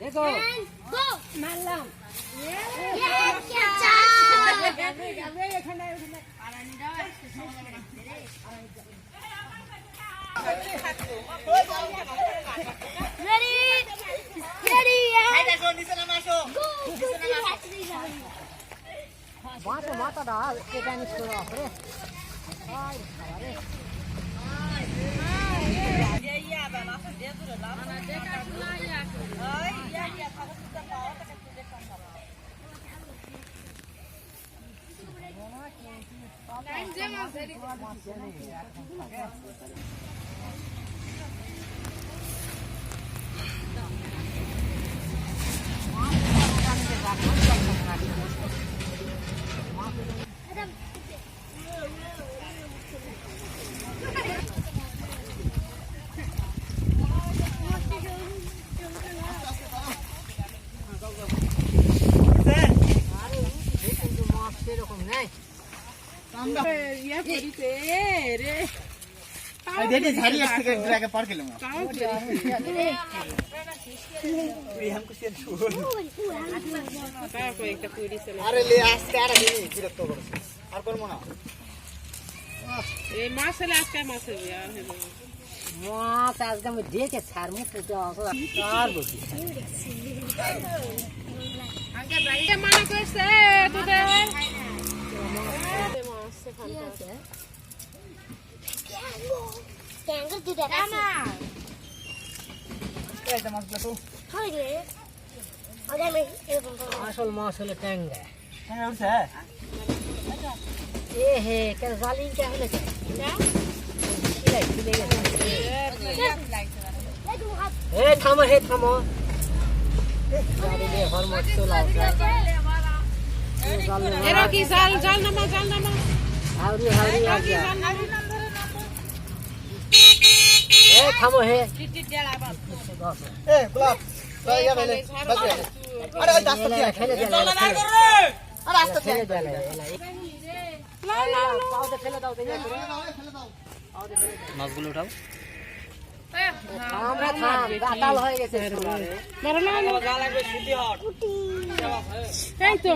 দেখো মারলাম Ready? Ready? মাথা মাথাটা এটা নিচ করে আসরে છે আরে আর আর করব না। এই মাছ হলে আজকে মাছ আজকে আমি দেখে ছাড় মুখ আর বসি। মানা করছে তোদের? মাছ এখানটা ট্যাঙ্গার দুটা আছে এটা মাছগুলো তো হয় রে আগে আমি এরকম করবো আসল মাছ হলো ট্যাংরা হ্যাঁ উঠছে এ হে কেন জালিং কে হলে কে খিলাই খিলে গেছে এই তুমি হাত এ থামো হে থামো গাড়ি নিয়ে হরমত চলা এরা কি জাল জাল নামা জাল নামা থামো হে। এ গোলাপ আরে দাস্ত দিয়ে ফেলে দে ফেলে দে ফেলে দাও। মাছগুলো উঠাও। আমরা থাম গাতাল হয়ে গেছে। এই তো